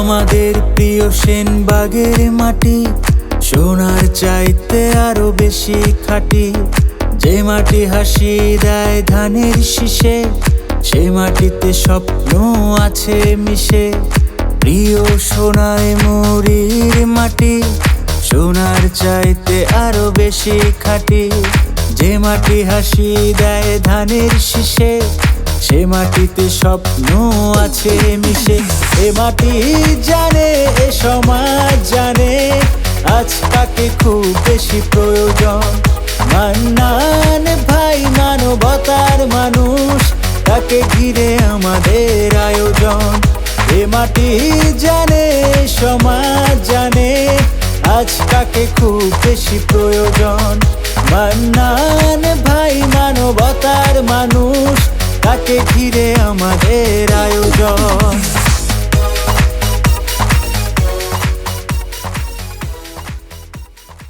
আমাদের প্রিয় সেনবাগের মাটি, সোনার চাইতে আরও বেশি খাঁটি। যে মাটি হাসি দেয় ধানের শীষে, সে মাটিতে স্বপ্ন আছে মিশে। প্রিয় সোনায় মুড়ির মাটি, সোনার চাইতে আরও বেশি খাঁটি। যে মাটি হাসি দেয় ধানের শীষে, সে মাটিতে স্বপ্ন আছে মিশে। এ মাটি জানে, এ সমাজ জানে, আজ তাকে খুব বেশি প্রয়োজন। মান্নান ভাই মানবতার মানুষ, তাকে ঘিরে আমাদের আয়োজন। এ মাটি জানে সমাজ জানে, আজ তাকে খুব বেশি প্রয়োজন। মান্নান ভাই মানবতার মানুষ, তাকে ঘিরে আমাদের আয়োজন।